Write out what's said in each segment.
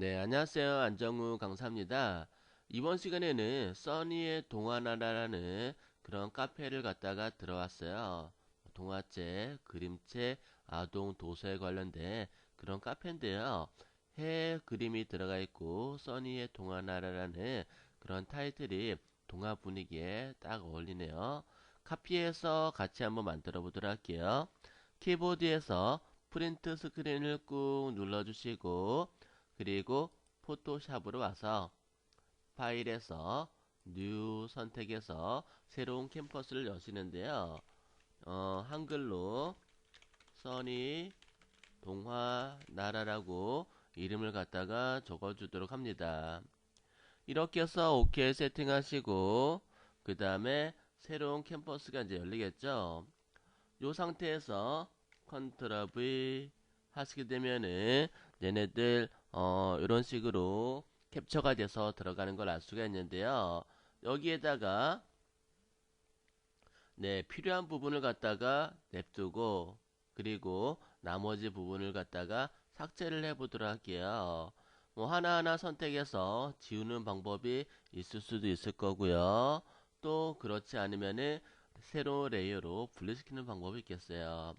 네, 안녕하세요. 안정우 강사입니다. 이번 시간에는 써니의 동화나라라는 그런 카페를 갔다가 들어왔어요. 동화책, 그림책, 아동 도서에 관련된 그런 카페인데요. 해 그림이 들어가 있고 써니의 동화나라라는 그런 타이틀이 동화 분위기에 딱 어울리네요. 카피해서 같이 한번 만들어 보도록 할게요. 키보드에서 프린트 스크린을 꾹 눌러주시고 그리고 포토샵으로 와서 파일에서 뉴 선택해서 새로운 캠퍼스를 여시는데요. 어, 한글로 써니 동화 나라라고 이름을 갖다가 적어주도록 합니다. 이렇게 해서 OK 세팅하시고 그 다음에 새로운 캠퍼스가 이제 열리겠죠. 이 상태에서 컨트롤 V 하시게 되면은 얘네들 어 이런 식으로 캡처가 돼서 들어가는 걸 알 수가 있는데요. 여기에다가 네 필요한 부분을 갖다가 냅두고 그리고 나머지 부분을 갖다가 삭제를 해 보도록 할게요. 뭐 하나하나 선택해서 지우는 방법이 있을 수도 있을 거고요. 또 그렇지 않으면은 새로운 레이어로 분리시키는 방법이 있겠어요.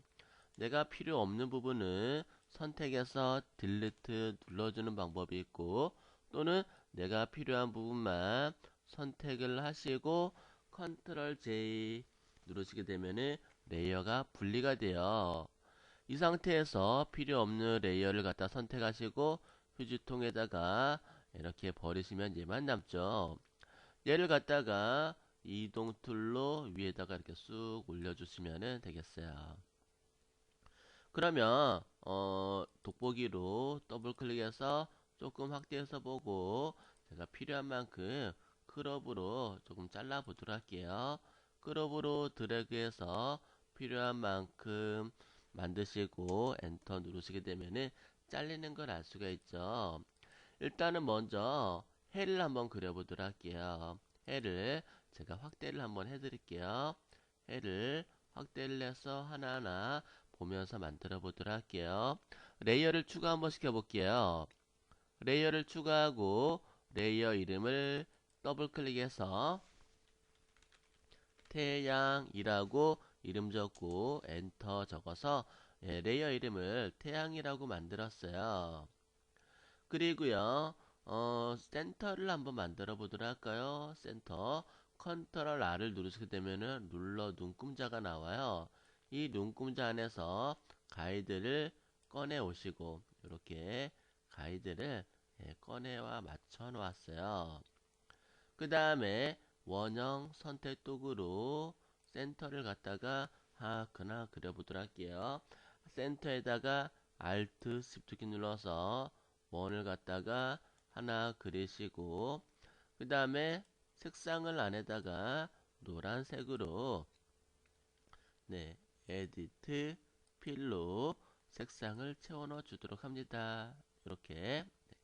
내가 필요 없는 부분은 선택해서 딜리트 눌러주는 방법이 있고 또는 내가 필요한 부분만 선택을 하시고 컨트롤 J 누르시게 되면은 레이어가 분리가 돼요. 이 상태에서 필요 없는 레이어를 갖다 선택하시고 휴지통에다가 이렇게 버리시면 얘만 남죠. 얘를 갖다가 이동 툴로 위에다가 이렇게 쑥 올려주시면 되겠어요. 그러면 어, 돋보기로 더블 클릭해서 조금 확대해서 보고 제가 필요한 만큼 크롭으로 조금 잘라 보도록 할게요. 크롭으로 드래그해서 필요한 만큼 만드시고 엔터 누르시게 되면은 잘리는 걸 알 수가 있죠. 일단은 먼저 해를 한번 그려보도록 할게요. 해를 제가 확대를 한번 해드릴게요. 해를 확대를 해서 하나하나 보면서 만들어 보도록 할게요. 레이어를 추가 한번 시켜볼게요. 레이어를 추가하고 레이어 이름을 더블 클릭해서 태양이라고 이름 적고 엔터 적어서 예, 레이어 이름을 태양이라고 만들었어요. 그리고요, 어, 센터를 한번 만들어 보도록 할까요? 센터. 컨트롤 R을 누르시게 되면은 눌러 눈금자가 나와요. 이 눈금자 안에서 가이드를 꺼내 오시고 이렇게 가이드를 예, 꺼내와 맞춰 놓았어요. 그 다음에 원형 선택 도구로 센터를 갖다가 하나 그려보도록 할게요. 센터에다가 Alt Shift 키 눌러서 원을 갖다가 하나 그리시고 그 다음에 색상을 안에다가 노란색으로 네 에디트 필로 색상을 채워 넣어 주도록 합니다. 이렇게 네.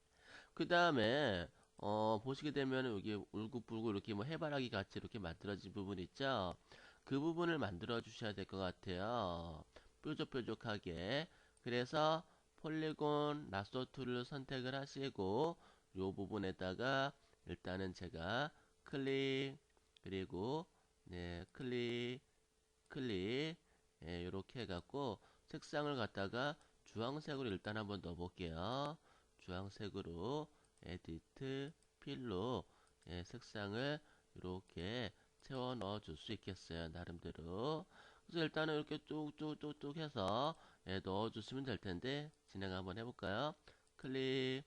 그 다음에 어, 보시게 되면 여기 울긋불긋 이렇게 뭐 해바라기 같이 이렇게 만들어진 부분 있죠? 그 부분을 만들어 주셔야 될 것 같아요. 뾰족뾰족하게. 그래서 폴리곤 라소 툴을 선택을 하시고 이 부분에다가 일단은 제가 클릭 그리고 네 클릭 클릭 예, 이렇게 해갖고 색상을 갖다가 주황색으로 일단 한번 넣어볼게요. 주황색으로 에디트 필로 예, 색상을 이렇게 채워 넣어 줄 수 있겠어요. 나름대로. 그래서 일단은 이렇게 쭉쭉쭉쭉 해서 예, 넣어 주시면 될 텐데 진행 한번 해볼까요? 클릭,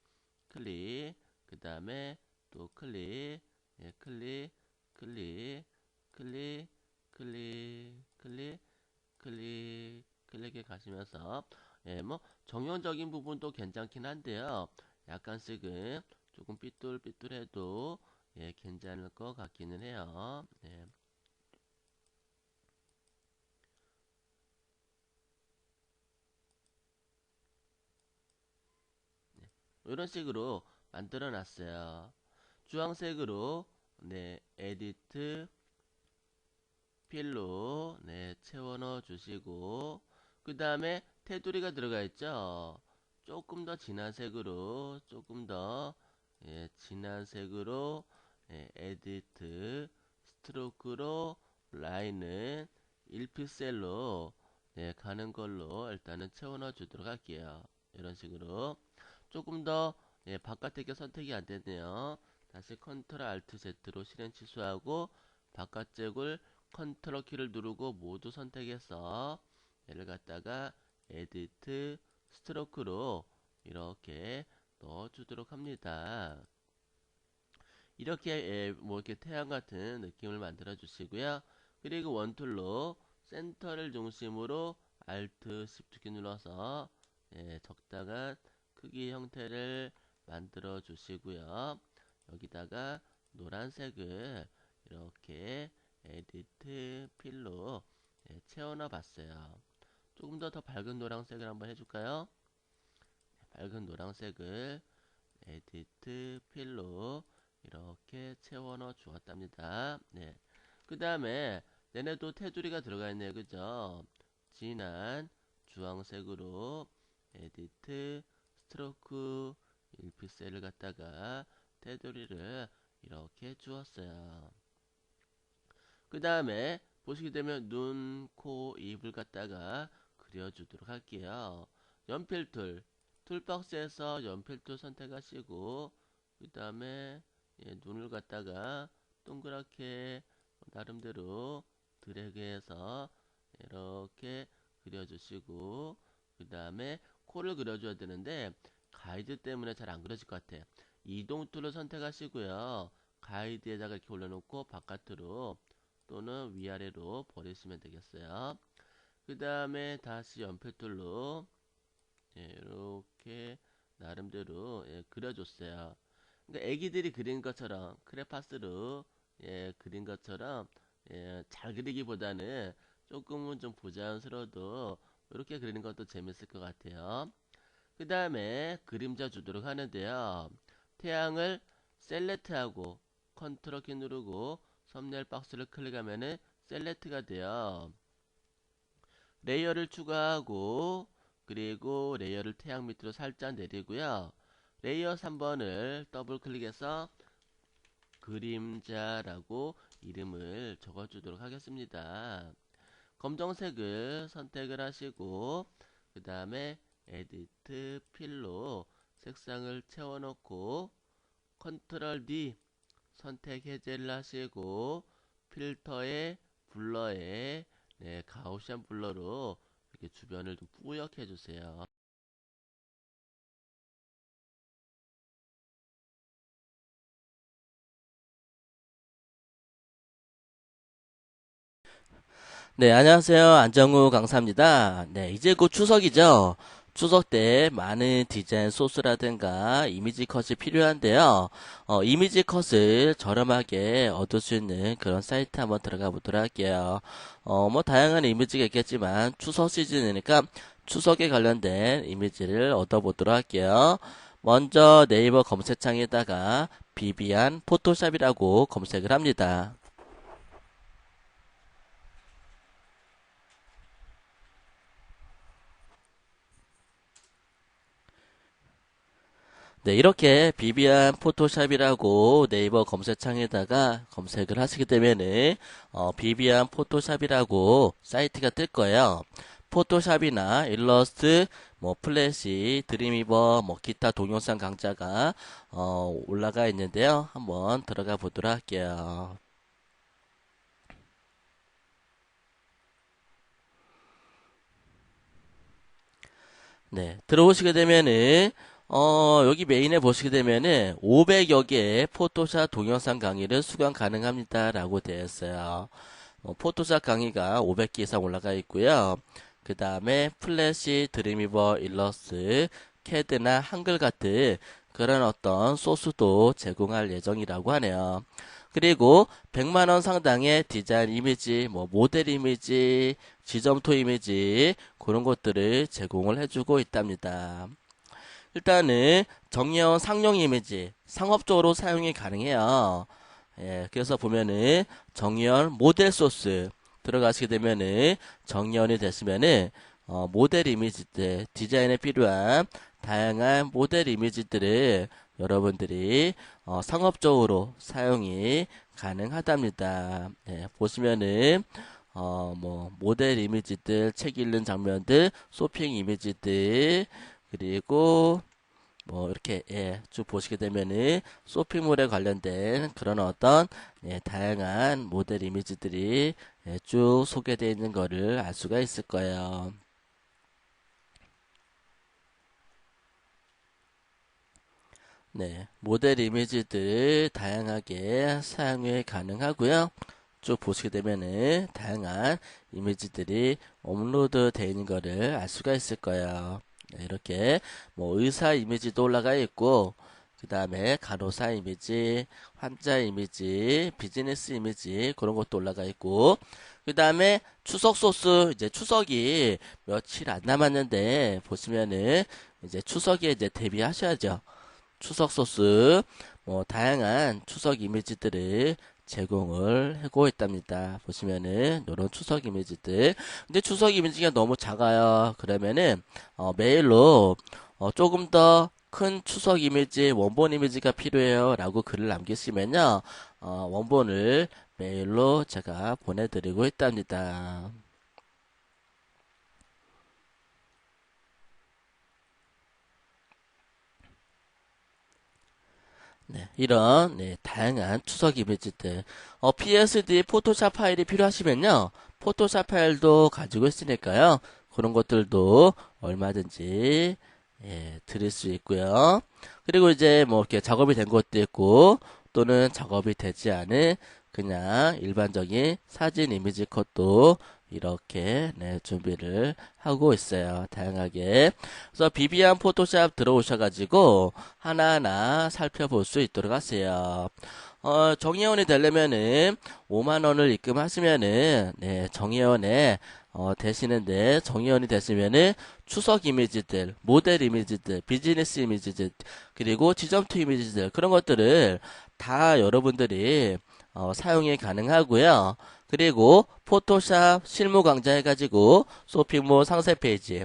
클릭, 그 다음에 또 클릭, 예, 클릭, 클릭, 클릭, 클릭, 클릭, 클릭, 클릭에 가시면서 예, 뭐 정형적인 부분도 괜찮긴 한데요. 약간씩은 조금 삐뚤삐뚤해도 예, 괜찮을 것 같기는 해요. 네. 네. 이런 식으로 만들어 놨어요. 주황색으로 네, 에디트 필로 네, 채워 넣어 주시고 그 다음에 테두리가 들어가 있죠. 조금 더 진한 색으로 조금 더 예, 진한 색으로 예, 에디트 스트로크로 라인은 1픽셀로 예, 가는 걸로 일단은 채워 넣어 주도록 할게요. 이런 식으로 조금 더 예, 바깥의 게 선택이 안 되네요. 다시 컨트롤 알트 Z로 실행 취소하고 바깥쪽을 컨트롤 키를 누르고 모두 선택해서 얘를 갖다가 에디트 스트로크로 이렇게 넣어주도록 합니다. 이렇게 예, 뭐 이렇게 태양 같은 느낌을 만들어 주시고요. 그리고 원툴로 센터를 중심으로 Alt Shift 키 눌러서 예, 적당한 크기 형태를 만들어 주시고요. 여기다가 노란색을 이렇게 에디트 필로 예, 채워넣어 봤어요. 조금 더 더 밝은 노란색을 한번 해줄까요? 밝은 노란색을 에디트 필로 이렇게 채워넣어 주었답니다. 네. 그 다음에 얘네도 테두리가 들어가 있네요. 그죠? 진한 주황색으로 에디트 스트로크 1픽셀을 갖다가 테두리를 이렇게 주었어요. 그 다음에 보시게 되면 눈, 코, 입을 갖다가 그려주도록 할게요. 연필 툴, 툴박스에서 연필 툴 선택하시고 그 다음에 예, 눈을 갖다가 동그랗게 나름대로 드래그해서 이렇게 그려주시고 그 다음에 코를 그려줘야 되는데 가이드 때문에 잘 안 그려질 것 같아요. 이동 툴을 선택하시고요. 가이드에다가 이렇게 올려놓고 바깥으로 또는 위아래로 버리시면 되겠어요. 그 다음에 다시 연필 툴로 예, 이렇게 나름대로 예, 그려줬어요. 그러니까 애기들이 그린 것처럼 크레파스로 예, 그린 것처럼 예, 잘 그리기보다는 조금은 좀 부자연스러워도 이렇게 그리는 것도 재밌을 것 같아요. 그 다음에 그림자 주도록 하는데요. 태양을 셀렉트하고 컨트롤 키 누르고 썸네일 박스를 클릭하면은 셀렉트가 돼요. 레이어를 추가하고 그리고 레이어를 태양 밑으로 살짝 내리고요. 레이어 3번을 더블 클릭해서 그림자라고 이름을 적어주도록 하겠습니다. 검정색을 선택을 하시고 그 다음에 에디트 필로 색상을 채워놓고 컨트롤 D 선택 해제를 하시고 필터에 블러에 네, 가우시안 블러로 이렇게 주변을 좀 뿌옇게 해주세요. 네, 안녕하세요. 안정우 강사입니다. 네, 이제 곧 추석이죠. 추석 때 많은 디자인 소스라든가 이미지 컷이 필요한데요. 어, 이미지 컷을 저렴하게 얻을 수 있는 그런 사이트 한번 들어가 보도록 할게요. 어, 뭐 다양한 이미지가 있겠지만 추석 시즌이니까 추석에 관련된 이미지를 얻어보도록 할게요. 먼저 네이버 검색창에다가 비비안 포토샵이라고 검색을 합니다. 네, 이렇게 비비안 포토샵이라고 네이버 검색창에다가 검색을 하시게 되면은 어, 비비안 포토샵이라고 사이트가 뜰 거예요. 포토샵이나 일러스트, 뭐 플래시, 드림이버, 뭐 기타 동영상 강좌가 어, 올라가 있는데요. 한번 들어가 보도록 할게요. 네, 들어오시게 되면은 어, 여기 메인에 보시게 되면은 500여 개의 포토샵 동영상 강의를 수강 가능합니다. 라고 되어 있어요. 어, 포토샵 강의가 500개 이상 올라가 있고요. 그 다음에 플래시, 드림이버, 일러스, 캐드나 한글 같은 그런 어떤 소스도 제공할 예정이라고 하네요. 그리고 100만원 상당의 디자인 이미지, 뭐 모델 이미지, 지점토 이미지 그런 것들을 제공을 해주고 있답니다. 일단은 정형 상용 이미지 상업적으로 사용이 가능해요. 예, 그래서 보면은 정연 모델 소스 들어가시게 되면은 정연이 됐으면은 어, 모델 이미지 때 디자인에 필요한 다양한 모델 이미지들을 여러분들이 어, 상업적으로 사용이 가능하답니다. 네, 보시면은 어, 뭐 모델 이미지들, 책 읽는 장면들, 쇼핑 이미지들 그리고 뭐 이렇게 예, 쭉 보시게 되면은 쇼핑몰에 관련된 그런 어떤 예, 다양한 모델 이미지들이 예, 쭉 소개되어 있는 거를 알 수가 있을 거예요. 네, 모델 이미지들 다양하게 사용이 가능하고요. 쭉 보시게 되면은 다양한 이미지들이 업로드 되어 있는 거를 알 수가 있을 거예요. 네, 이렇게 뭐 의사 이미지도 올라가 있고 그 다음에 간호사 이미지, 환자 이미지, 비즈니스 이미지 그런 것도 올라가 있고 그 다음에 추석 소스 이제 추석이 며칠 안 남았는데 보시면은 이제 추석에 이제 대비하셔야죠. 추석 소스 뭐 다양한 추석 이미지들을 제공을 하고 있답니다. 보시면은 이런 추석 이미지들. 근데 추석 이미지가 너무 작아요. 그러면은 어, 메일로 어, 조금 더 큰 추석 이미지, 원본 이미지가 필요해요. 라고 글을 남기시면요. 어, 원본을 메일로 제가 보내드리고 있답니다. 네, 이런 네, 다양한 추석 이미지들 어, PSD 포토샵 파일이 필요하시면요 포토샵 파일도 가지고 있으니까요 그런 것들도 얼마든지 예, 드릴 수 있고요. 그리고 이제 뭐 이렇게 작업이 된 것도 있고 또는 작업이 되지 않은 그냥 일반적인 사진 이미지 컷도 이렇게 네, 준비를 하고 있어요. 다양하게. 그래서 비비안 포토샵 들어오셔가지고 하나하나 살펴볼 수 있도록 하세요. 어, 정의원이 되려면은 5만원을 입금하시면은 네, 정의원에 어, 되시는데 정의원이 됐으면은 추석 이미지들, 모델 이미지들, 비즈니스 이미지들, 그리고 지점투 이미지들 그런 것들을 다 여러분들이 어, 사용이 가능하고요. 그리고 포토샵 실무 강좌 해가지고 쇼핑몰 상세 페이지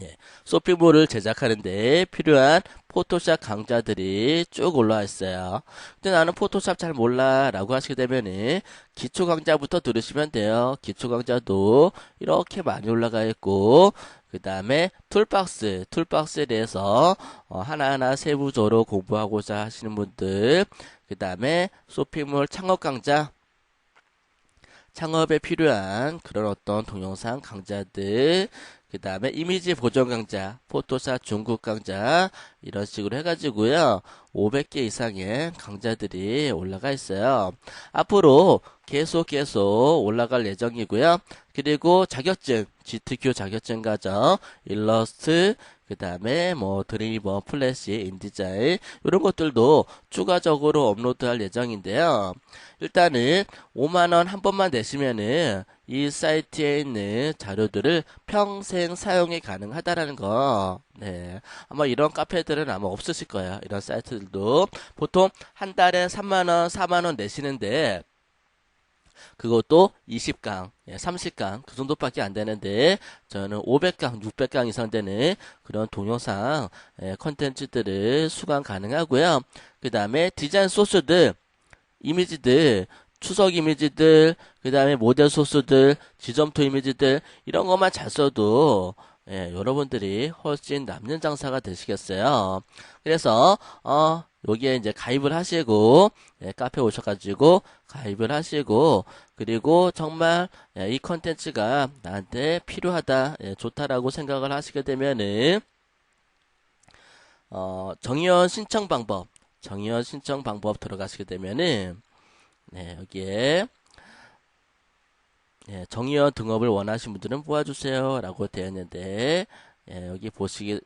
예, 쇼핑몰을 제작하는데 필요한 포토샵 강좌들이 쭉 올라와 있어요. 근데 나는 포토샵 잘 몰라 라고 하시게 되면은 기초 강좌부터 들으시면 돼요. 기초 강좌도 이렇게 많이 올라가 있고 그 다음에 툴박스, 툴박스에 대해서 어, 하나하나 세부적으로 공부하고자 하시는 분들 그 다음에 쇼핑몰 창업 강좌 창업에 필요한 그런 어떤 동영상 강좌들 그 다음에 이미지 보정 강좌, 포토샵 중국 강좌 이런 식으로 해가지고요. 500개 이상의 강좌들이 올라가 있어요. 앞으로 계속 계속 올라갈 예정이고요. 그리고 자격증 GTQ 자격증 과정 일러스트 그 다음에 뭐 드리버, 플래시, 인디자인 이런 것들도 추가적으로 업로드할 예정인데요. 일단은 5만원 한 번만 내시면은 이 사이트에 있는 자료들을 평생 사용이 가능하다라는 거. 네. 아마 이런 카페들은 아마 없으실 거예요. 이런 사이트들도. 보통 한 달에 3만원, 4만원 내시는데 그것도 20강, 30강 예, 그 정도밖에 안 되는데 저는 500강, 600강 이상 되는 그런 동영상 예, 컨텐츠들을 수강 가능하고요. 그 다음에 디자인 소스들, 이미지들, 추석 이미지들, 그 다음에 모델 소스들, 지점토 이미지들 이런 것만 잘 써도 예, 여러분들이 훨씬 남는 장사가 되시겠어요. 그래서 어 여기에 이제 가입을 하시고 예, 카페 오셔가지고 가입을 하시고 그리고 정말 예, 이 컨텐츠가 나한테 필요하다 예, 좋다라고 생각을 하시게 되면은 어, 정의원 신청 방법 정의원 신청 방법 들어가시게 되면은 네, 여기에 예, 정의원 등업을 원하시는 분들은 모아주세요 라고 되어 있는데 예, 여기 보시게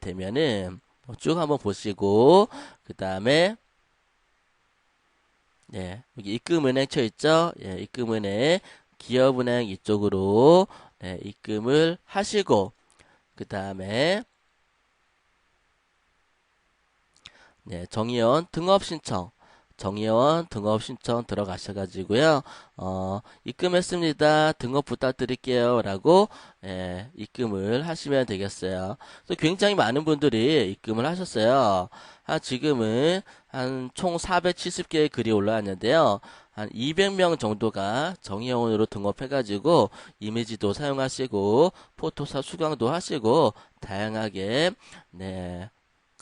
되면은 뭐 쭉 한번 보시고 그 다음에 예, 여기 입금은행 쳐 있죠? 예, 입금은행 기업은행 이쪽으로 예, 입금을 하시고 그 다음에 네, 정의원 등업 신청 정의원 등업 신청 들어가셔가지고요, 어, 입금했습니다. 등업 부탁드릴게요. 라고, 예, 입금을 하시면 되겠어요. 그래서 굉장히 많은 분들이 입금을 하셨어요. 아, 지금은 한 총 470개의 글이 올라왔는데요. 한 200명 정도가 정의원으로 등업해가지고 이미지도 사용하시고 포토샵 수강도 하시고 다양하게 네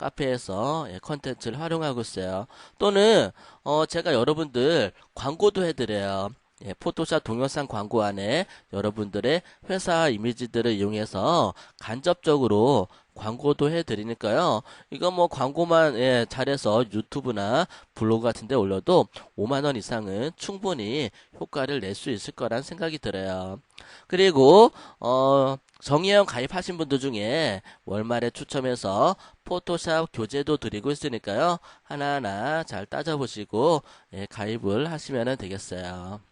카페에서 예, 컨텐츠를 활용하고 있어요. 또는 어 제가 여러분들 광고도 해드려요. 예, 포토샵 동영상 광고 안에 여러분들의 회사 이미지들을 이용해서 간접적으로 광고도 해드리니까요. 이거 뭐 광고만 예, 잘해서 유튜브나 블로그 같은 데 올려도 5만원 이상은 충분히 효과를 낼 수 있을 거란 생각이 들어요. 그리고 어 정의형 가입하신 분들 중에 월말에 추첨해서 포토샵 교재도 드리고 있으니까요. 하나하나 잘 따져보시고 예, 가입을 하시면 되겠어요.